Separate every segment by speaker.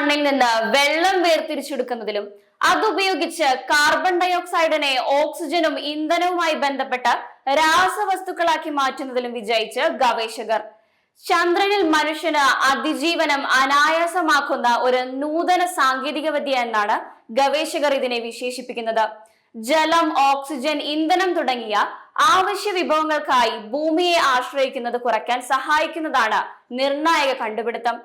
Speaker 1: മണ്ണിൽ നിന്ന് വെള്ളം വേർതിരിച്ചെടുക്കുന്നതിലും അതുപയോഗിച്ച് കാർബൺ ഡയോക്സൈഡിനെ ഓക്സിജനും ഇന്ധനവുമായി ബന്ധപ്പെട്ട രാസവസ്തുക്കളാക്കി മാറ്റുന്നതിലും വിജയിച്ച് ഗവേഷകർ. ചന്ദ്രനിൽ മനുഷ്യന് അതിജീവനം അനായാസമാക്കുന്ന ഒരു നൂതന സാങ്കേതിക വിദ്യ എന്നാണ് ഗവേഷകർ ഇതിനെ വിശേഷിപ്പിക്കുന്നത്. ജലം ഓക്സിജൻ ഇന്ധനം തുടങ്ങിയ ആവശ്യ വിഭവങ്ങൾക്കായി ഭൂമിയെ ആശ്രയിക്കുന്നത് കുറയ്ക്കാൻ സഹായിക്കുന്നതാണ് നിർണായക കണ്ടുപിടുത്തം.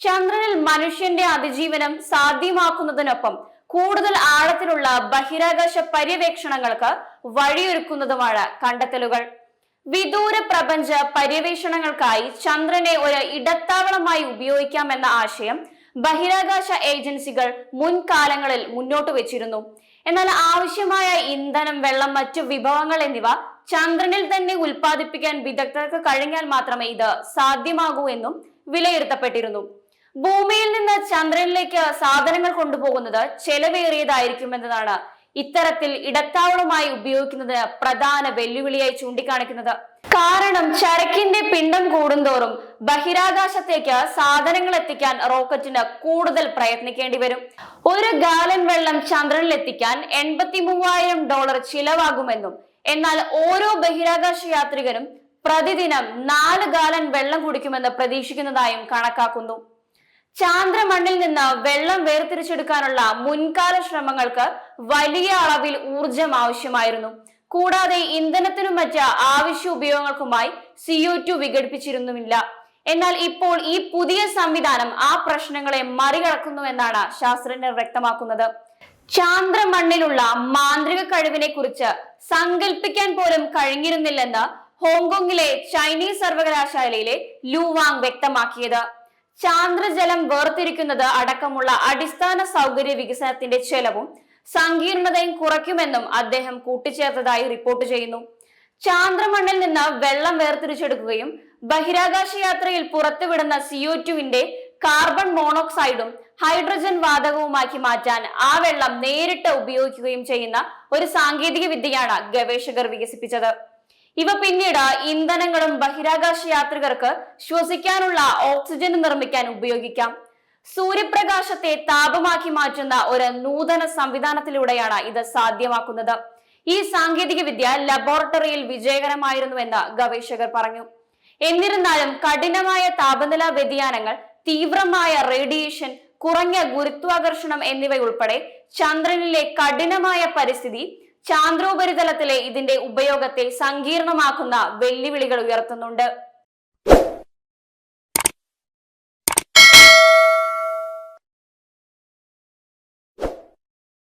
Speaker 1: ചന്ദ്രനിൽ മനുഷ്യന്റെ അതിജീവനം സാധ്യമാക്കുന്നതിനൊപ്പം കൂടുതൽ ആഴത്തിലുള്ള ബഹിരാകാശ പര്യവേക്ഷണങ്ങൾക്ക് വഴിയൊരുക്കുന്നതുമാണ് കണ്ടെത്തലുകൾ. വിദൂര പ്രപഞ്ച പര്യവേഷണങ്ങൾക്കായി ചന്ദ്രനെ ഒരു ഇടത്താവളമായി ഉപയോഗിക്കാമെന്ന ആശയം ബഹിരാകാശ ഏജൻസികൾ മുൻകാലങ്ങളിൽ മുന്നോട്ട് വെച്ചിരുന്നു. എന്നാൽ ആവശ്യമായ ഇന്ധനം വെള്ളം മറ്റു വിഭവങ്ങൾ എന്നിവ ചന്ദ്രനിൽ തന്നെ ഉൽപ്പാദിപ്പിക്കാൻ വിദഗ്ധർക്ക് കഴിഞ്ഞാൽ മാത്രമേ ഇത് സാധ്യമാകൂ എന്നും വിലയിരുത്തപ്പെട്ടിരുന്നു. ഭൂമിയിൽ നിന്ന് ചന്ദ്രനിലേക്ക് സാധനങ്ങൾ കൊണ്ടുപോകുന്നത് ചെലവേറിയതായിരിക്കുമെന്നതാണ് ഇത്തരത്തിൽ ഇടത്താവളമായി ഉപയോഗിക്കുന്നത് പ്രധാന വെല്ലുവിളിയായി ചൂണ്ടിക്കാണിക്കുന്നത്. കാരണം ചരക്കിന്റെ പിണ്ടം കൂടുന്തോറും ബഹിരാകാശത്തേക്ക് സാധനങ്ങൾ എത്തിക്കാൻ റോക്കറ്റിന് കൂടുതൽ പ്രയത്നിക്കേണ്ടി വരും. ഒരു ഗാലൻ വെള്ളം ചന്ദ്രനിൽ എത്തിക്കാൻ എൺപത്തി മൂവായിരം ഡോളർ ചിലവാകുമെന്നും എന്നാൽ ഓരോ ബഹിരാകാശ യാത്രികനും പ്രതിദിനം നാല് ഗാലൻ വെള്ളം കുടിക്കുമെന്ന് പ്രതീക്ഷിക്കുന്നതായും കണക്കാക്കുന്നു. ചാന്ദ്രമണ്ണിൽ നിന്ന് വെള്ളം വേർതിരിച്ചെടുക്കാനുള്ള മുൻകാല ശ്രമങ്ങൾക്ക് വലിയ അളവിൽ ഊർജം ആവശ്യമായിരുന്നു. കൂടാതെ ഇന്ധനത്തിനും മറ്റ് ആവശ്യ ഉപയോഗങ്ങൾക്കുമായി സിഒ ടു വിഘടിപ്പിച്ചിരുന്നുമില്ല. എന്നാൽ ഇപ്പോൾ ഈ പുതിയ സംവിധാനം ആ പ്രശ്നങ്ങളെ മറികടക്കുന്നുവെന്നാണ് ശാസ്ത്രജ്ഞർ വ്യക്തമാക്കുന്നത്. ചാന്ദ്രമണ്ണിലുള്ള മാന്ത്രിക കഴിവിനെ കുറിച്ച് സങ്കല്പിക്കാൻ പോലും കഴിഞ്ഞിരുന്നില്ലെന്ന് ഹോങ്കോങ്ങിലെ ചൈനീസ് സർവകലാശാലയിലെ ലൂവാങ് വ്യക്തമാക്കിയത്. ചാന്ദ്രജലം വേർതിരിക്കുന്നത് അടക്കമുള്ള അടിസ്ഥാന സൗകര്യ വികസനത്തിന്റെ ചെലവും സങ്കീർണതയും കുറയ്ക്കുമെന്നും അദ്ദേഹം കൂട്ടിച്ചേർത്തതായി റിപ്പോർട്ട് ചെയ്യുന്നു. ചാന്ദ്രമണ്ണിൽ നിന്ന് വെള്ളം വേർതിരിച്ചെടുക്കുകയും ബഹിരാകാശ യാത്രയിൽ പുറത്തുവിടുന്ന സിഒ ടുവിന്റെ കാർബൺ മോണോക്സൈഡും ഹൈഡ്രജൻ വാതകവുമാക്കി മാറ്റാൻ ആ വെള്ളം നേരിട്ട് ഉപയോഗിക്കുകയും ചെയ്യുന്ന ഒരു സാങ്കേതിക വിദ്യയാണ് ഗവേഷകർ വികസിപ്പിച്ചത്. ഇവ പിന്നീട് ഇന്ധനങ്ങളും ബഹിരാകാശ യാത്രികർക്ക് ശ്വസിക്കാനുള്ള ഓക്സിജൻ നിർമ്മിക്കാൻ ഉപയോഗിക്കാം. സൂര്യപ്രകാശത്തെ താപമാക്കി മാറ്റുന്ന ഒരു നൂതന സംവിധാനത്തിലൂടെയാണ് ഇത് സാധ്യമാക്കുന്നത്. ഈ സാങ്കേതിക വിദ്യ ലബോറട്ടറിയിൽ വിജയകരമായിരുന്നുവെന്ന് ഗവേഷകർ പറഞ്ഞു. എന്നിരുന്നാലും കഠിനമായ താപനില വ്യതിയാനങ്ങൾ തീവ്രമായ റേഡിയേഷൻ കുറഞ്ഞ ഗുരുത്വാകർഷണം എന്നിവയുൾപ്പെടെ ചന്ദ്രനിലെ കഠിനമായ പരിസ്ഥിതി ചാന്ദ്രോപരിതലത്തിലെ ഇതിന്റെ ഉപയോഗത്തെ സങ്കീർണമാക്കുന്ന വെല്ലുവിളികൾ ഉയർത്തുന്നുണ്ട്.